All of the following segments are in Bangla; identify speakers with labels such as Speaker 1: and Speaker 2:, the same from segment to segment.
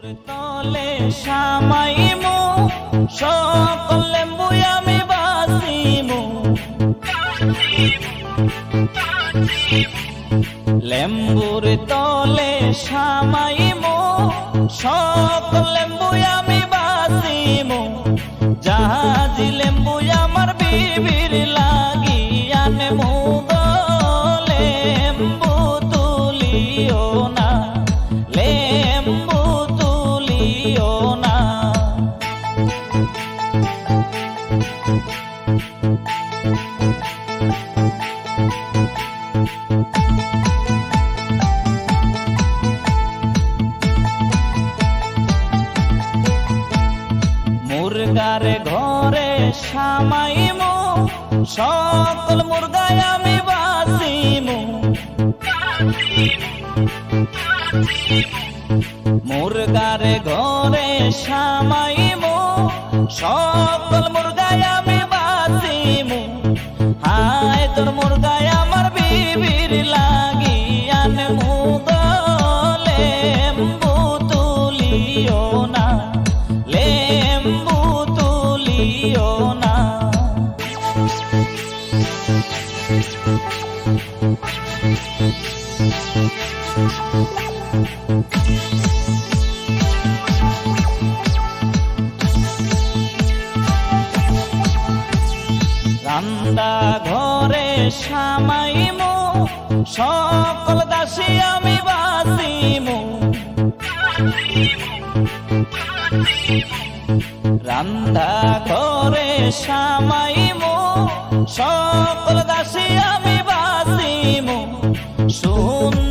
Speaker 1: তলে সামাইমু সকল আমি বাসিমু লেম্বুর তলে সামাইমু সকল লেম্বুই আমি মুরগার ঘরে সামাইমু, সকল মুরগায় আমি বাসিমু মুরগার ঘরে সামাইমু, সকল মুরগায় আমি বাসিমু হায় তোর মুরগায় আমার বিবির লাগিয়ান মুদলে রান্দা ঘরে সামাইমু, সকল দাসী আমি বাসিমু রান্দা ঘরে সামাইমু, সকল দাসী আমি বাসিমু সুন্দর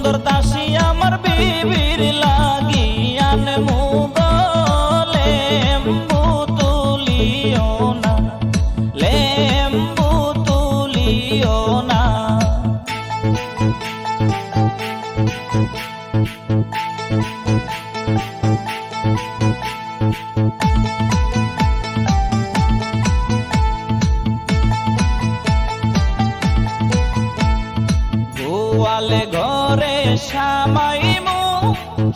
Speaker 1: গোয়ালে ঘরে সামাইমু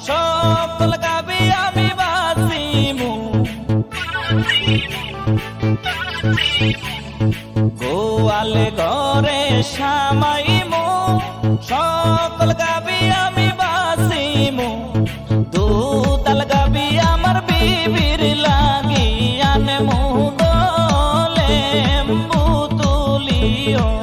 Speaker 1: সকল গাবি আমি বাসিমু গোয়ালে ঘরে সামাইমু সকল গাবি আমি বাসিমু দুতাল গাবি আমার বিবির লাগিয়ান মুদলে তুলিও না লেম্বু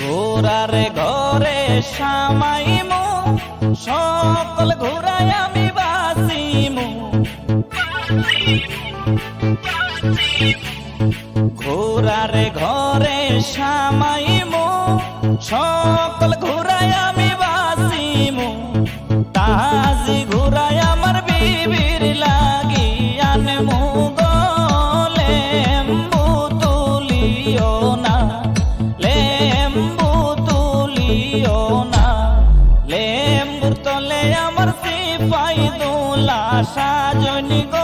Speaker 1: ঘোরারে ঘরে সামাইমু সকল ঘোরায় আমি বাসিমু ঘোরারে ঘরে সামাইমু সকল তুলিও না। লেম তলে আমার সিপাই দোলা সাজনি গো।